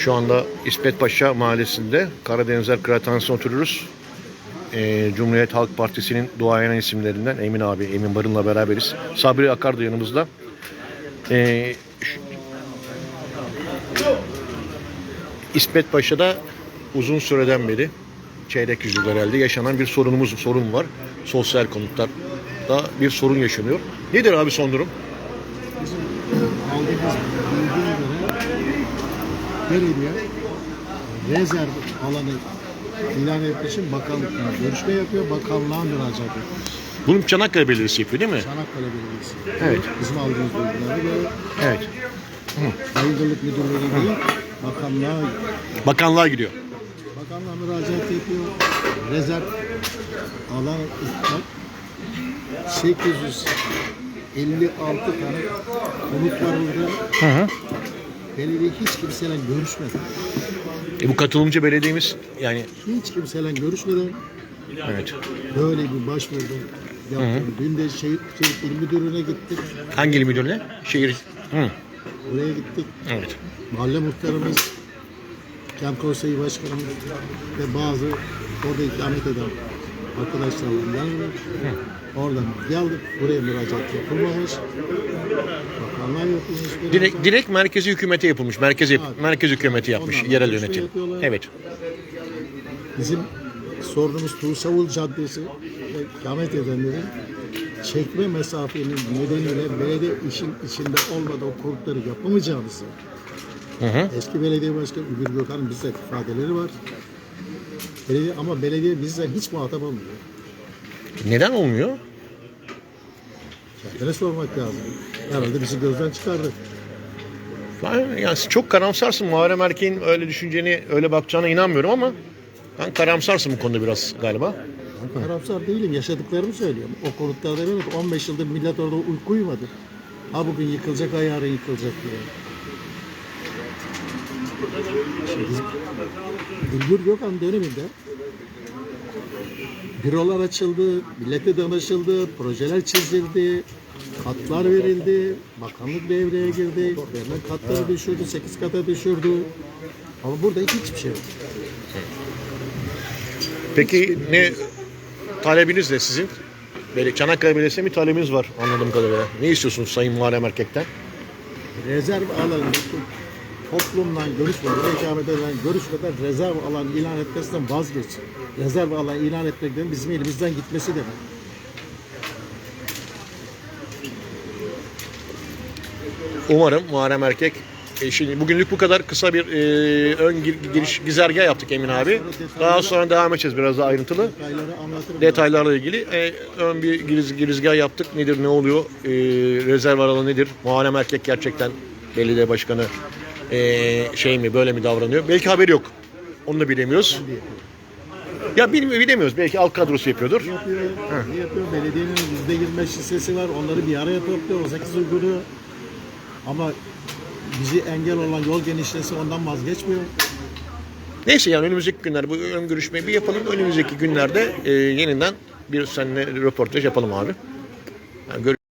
Şu anda İsmet Mahallesi'nde Karadenizler Kıraathanesi'nde oturuyoruz. Ee, Cumhuriyet Halk Partisi'nin duayen isimlerinden Emin abi, Emin Barın'la beraberiz. Sabri Akar da yanımızda. Ee, İsmet uzun süreden beri çeyrek yüzyıl herhalde yaşanan bir sorunumuz sorun var. Sosyal konutlarda bir sorun yaşanıyor. Nedir abi son durum? Bizim belediye rezerv alanı ilan etmek için bakanlıkla görüşme yapıyor, bakanlığa müracaat ediyor. Bunu Çanakkale Belediyesi yapıyor değil mi? Çanakkale Belediyesi. Evet. Bizim aldığımız bilgilere göre Evet. Bayındırlık Müdürlüğü değil, bakanlığa, Bakanlığa gidiyor. bakanlığa müracaat yapıyor. Rezerv alan iptal 856 tane konut var orada. Hı hı. Belediye hiç kimseyle görüşmedi. E bu katılımcı belediyemiz yani Hiç kimseyle görüşmeden evet. böyle bir yaptım. Dün de şehir, şehir il müdürlüğüne gittik. Hangi il müdürlüğüne? Şehir. Hı. Oraya gittik. Evet. Mahalle muhtarımız, kent konseyi başkanımız ve bazı orada ikamet eden arkadaşlarla yanında oradan geldik. Buraya müracaat yapılmamış. Bakanlar yapılmış. Direkt direkt merkezi hükümete yapılmış. Merkez yap- Evet. merkez hükümeti yapmış Onlarla yerel görüşme yönetim. yapıyorlar. Evet. Bizim sorunumuz Tuğsavul Caddesi ve ikamet edenlerin çekme mesafenin nedeniyle belediye işin içinde olmadan o konutları yapamayacağımızı Hı hı. eski belediye başkanı Ümür Gökhan'ın bize ifadeleri var. Belediye, ama belediye bizden hiç muhatap olmuyor. Neden olmuyor? Kendine sormak lazım. Herhalde bizi gözden çıkardı. Ben yani çok karamsarsın Muharrem Erkek'in öyle düşüneceğini, öyle bakacağına inanmıyorum ama ben karamsarsın bu konuda biraz galiba. Ben karamsar değilim. Yaşadıklarımı söylüyorum. O konutlarda evet 15 yıldır millet orada uyku uyumadı. Ha bugün yıkılacak, ha yarın yıkılacak diye. Bizim Güngör Gökhan döneminde bürolar açıldı, millete danışıldı, projeler çizildi, katlar verildi, bakanlık devreye girdi, verilen katları düşürdü, 8 kata düşürdü. Ama burada hiçbir şey yok. Peki ne talebiniz ne sizin? Böyle Çanakkale Belediyesi'ne bir talebiniz var anladığım kadarıyla. Ne istiyorsunuz Sayın Muharrem Erkek'ten? rezerv alanı toplumdan görüşmeden, ikamet eden görüşmeden rezerv alan ilan etmesinden vazgeçin. Rezerv alan ilan etmek demek bizim elimizden gitmesi demek. Umarım Muharrem Erkek e, şimdi bugünlük bu kadar kısa bir e, ön gir, giriş gizergah yaptık Emin abi. Daha sonra devam edeceğiz biraz daha ayrıntılı. Detaylarla ilgili e, ön bir giriz, girizgah yaptık. Nedir, ne oluyor? E, rezerv alanı nedir? Muharrem Erkek gerçekten belediye başkanı e, şey mi, böyle mi davranıyor? Belki haberi yok. Onu da bilemiyoruz. Ya bilemiyoruz. Belki alt kadrosu yapıyordur. yapıyor, ne yapıyor? Belediyenin yüzde 25 hissesi var. Onları bir araya topluyor. 18 uyguluyor. Ama bizi engel olan yol genişlesi ondan vazgeçmiyor. Neyse yani önümüzdeki günler bu ön görüşmeyi bir yapalım. Önümüzdeki günlerde e, yeniden bir seninle röportaj yapalım abi. Yani gör-